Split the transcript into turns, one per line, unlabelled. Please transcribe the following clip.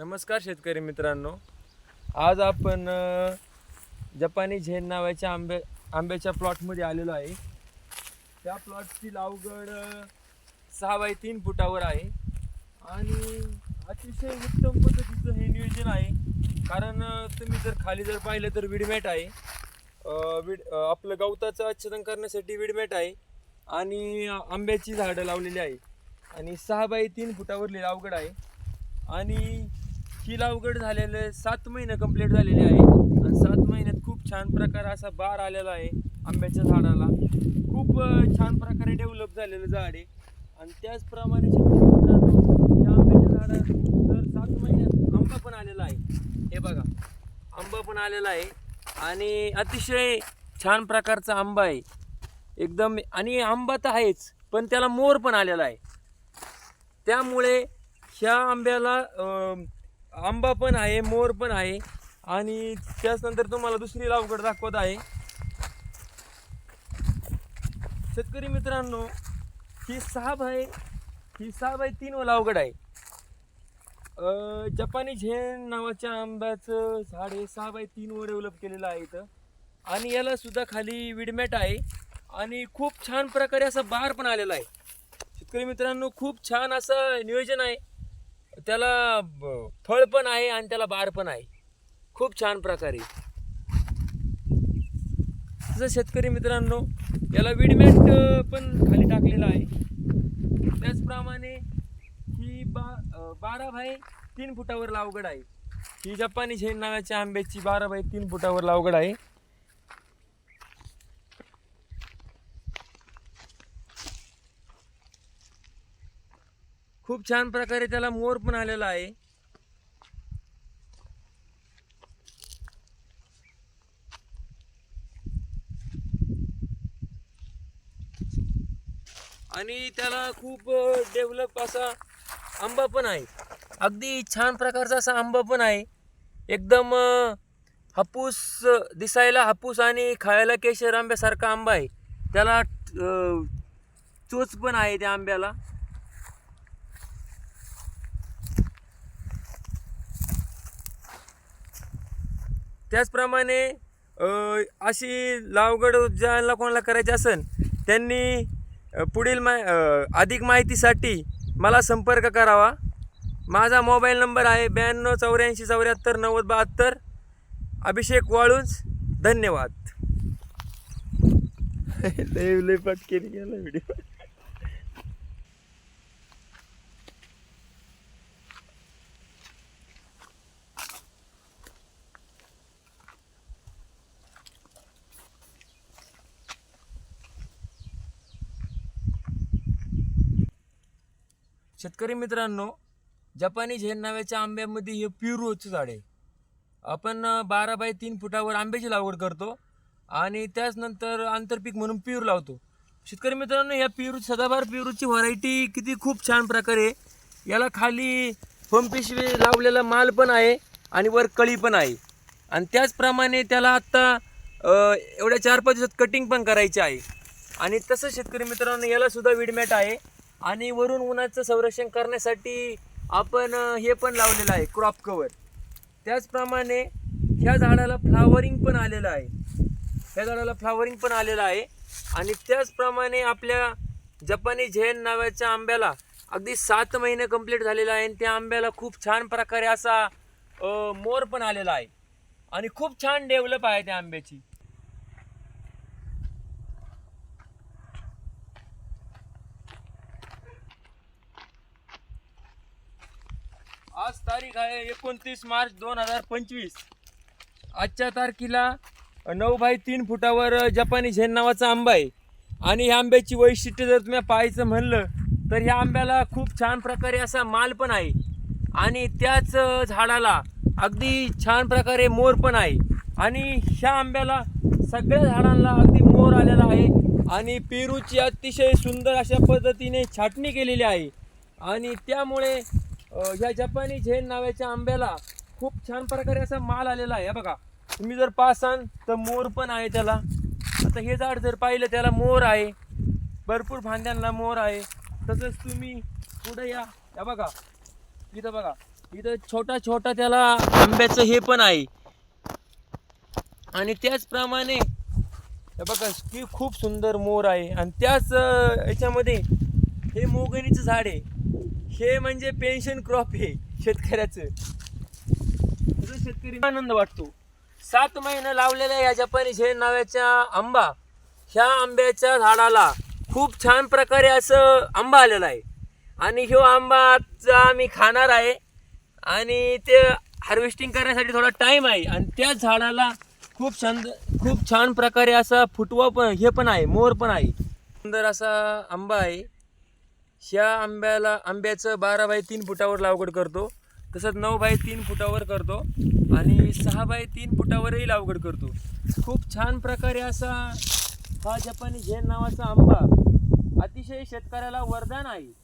नमस्कार शेतकरी मित्रांनो. आज आपण जपानी झेन नावाच्या आंबे आंब्याच्या प्लॉटमध्ये आलेलो आहे. त्या प्लॉटची लावगड सहा बाय तीन फुटावर आहे. आणि अतिशय उत्तम पद्धतीचं हे नियोजन आहे. कारण तुम्ही जर खाली जर पाहिलं तर विडमॅट आहे. विड आपलं गवताचं आच्छादन करण्यासाठी विडमॅट आहे. आणि आंब्याची झाडं लावलेली आहे. आणि सहा बाय तीन फुटावरली लावगड आहे. आणि ही उघड झालेलं सात महिने कंप्लीट झालेले आहे. आणि सात महिन्यात खूप छान प्रकार असा बार आलेला आहे आंब्याच्या झाडाला. खूप छान प्रकारे डेव्हलप झालेलं झाड आहे. आणि त्याचप्रमाणे या आंब्याच्या झाडात तर सात महिन्यात आंबा पण आलेला आहे. हे बघा आंबा पण आलेला आहे. आणि अतिशय छान प्रकारचा आंबा आहे. एकदम आणि आंबा तर आहेच पण त्याला मोर पण आलेला आहे. त्यामुळे ह्या आंब्याला आंबा पण आहे मोर पण आहे आणि त्याचनंतर तुम्हाला दुसरी लावगड दाखवत आहे. शेतकरी मित्रांनो ही साब आहे ही सहा बाय तीन लावगड आहे. जपानी झेन नावाच्या आंब्याचं झाड हे सहा बाय तीन वर डेव्हलप केलेलं आहे इथं. आणि याला सुद्धा खाली विडमॅट आहे आणि खूप छान प्रकारे असा बार पण आलेला आहे. शेतकरी मित्रांनो खूप छान असं नियोजन आहे. त्याला फळ पण आहे आणि त्याला बार पण आहे. खूप छान प्रकारे तसं शेतकरी मित्रांनो याला विडमॅट पण खाली टाकलेला आहे. त्याचप्रमाणे ही बा बारा बाय तीन फुटावर लावगड आहे. ही जपानी झेन नावाच्या आंब्याची बारा बाय तीन फुटावर लावगड आहे. खूप छान प्रकारे त्याला मोर पण आलेला आहे. आणि त्याला खूप डेव्हलप असा आंबा पण आहे. अगदी छान प्रकारचा असा आंबा पण आहे. एकदम हापूस दिसायला हापूस आणि खायला केशर आंब्यासारखा आंबा आहे. त्याला चोच पण आहे त्या आंब्याला. त्याचप्रमाणे अशी लावगड ज्याला कोणाला करायची असेल त्यांनी पुढील मा अधिक माहितीसाठी मला संपर्क करावा. माझा मोबाईल नंबर आहे ब्याण्णव चौऱ्याऐंशी चौऱ्याहत्तर नव्वद बहात्तर. अभिषेक वाळूंज धन्यवाद. लय लय पटकेरी गेला व्हिडिओ. शेतकरी मित्रांनो जपानी झेन नावाच्या आंब्यामध्ये हे प्युरोचं झाड आहे. आपण बारा बाय तीन फुटावर आंब्याची लागवड करतो आणि त्याचनंतर आंतरपीक म्हणून प्युर लावतो. शेतकरी मित्रांनो या प्युरू सदाबार प्युरूची व्हरायटी किती खूप छान प्रकारे याला खाली पिशवी लावलेला माल पण आहे आणि वर कळी पण आहे. आणि त्याचप्रमाणे त्याला आत्ता एवढ्या चार पाच दिवसात कटिंग पण करायची आहे. आणि तसं शेतकरी मित्रांनो याला सुद्धा विडमॅट आहे. आणि वरून उन्हाचं संरक्षण करण्यासाठी आपण हे पण लावलेलं आहे क्रॉप कवर त्याचप्रमाणे ह्या झाडाला फ्लावरिंग पण आलेलं आहे. ह्या झाडाला फ्लावरिंग पण आलेलं आहे. आणि त्याचप्रमाणे आपल्या जपानी झेन नावाच्या आंब्याला अगदी सात महिने कंप्लीट झालेला आहे. आणि त्या आंब्याला खूप छान प्रकारे असा मोर पण आलेला आहे. आणि खूप छान डेव्हलप आहे त्या आंब्याची. आज तारीख आहे एकोणतीस मार्च दोन हजार पंचवीस. आजच्या तारखेला नऊ बाय तीन फुटावर जपानी झेन नावाचा आंबा आहे. आणि ह्या आंब्याची वैशिष्ट्य जर तुम्ही पाहायचं म्हणलं तर ह्या आंब्याला खूप छान प्रकारे असा माल पण आहे. आणि त्याच झाडाला अगदी छान प्रकारे मोर पण आहे. आणि ह्या आंब्याला सगळ्या झाडांना अगदी मोर आलेला आहे. आणि पेरूची अतिशय सुंदर अशा पद्धतीने छाटणी केलेली आहे. आणि त्यामुळे ह्या जपानी झेन नावाच्या आंब्याला खूप छान प्रकारे असा माल आलेला आहे. बघा तुम्ही जर पासाल तर मोर पण आहे त्याला. आता हे झाड जर पाहिलं त्याला मोर आहे. भरपूर फांद्यांना मोर आहे. तसंच तुम्ही पुढे या. या बघा इथं बघा इथं छोटा छोटा त्याला आंब्याचं हे पण आहे. आणि त्याचप्रमाणे बघा की खूप सुंदर मोर आहे. आणि त्याच याच्यामध्ये हे मोगणीचं झाड आहे. हे म्हणजे पेन्शन क्रॉप आहे शेतकऱ्याचं. शेतकरी आनंद वाटतो. सात महिने लावलेल्या या जपानी झेड नावाच्या आंबा ह्या आंब्याच्या झाडाला खूप छान प्रकारे असं आंबा आलेला आहे. आणि ह्यो आंबाचा आम्ही खाणार आहे. आणि ते हार्वेस्टिंग करण्यासाठी थोडा टाईम आहे. आणि त्या झाडाला खूप छान खूप छान प्रकारे असा फुटवा पण हे पण आहे मोर पण आहे. सुंदर असा आंबा आहे. ह्या आंब्याला आंब्याचं बारा बाय तीन फुटावर लागवड करतो. तसंच नऊ बाय तीन फुटावर करतो. आणि सहा बाय तीन फुटावरही लागवड करतो. खूप छान प्रकारे असा हा जपानी झेन नावाचा आंबा. अतिशय शेतकऱ्याला वरदान आहे.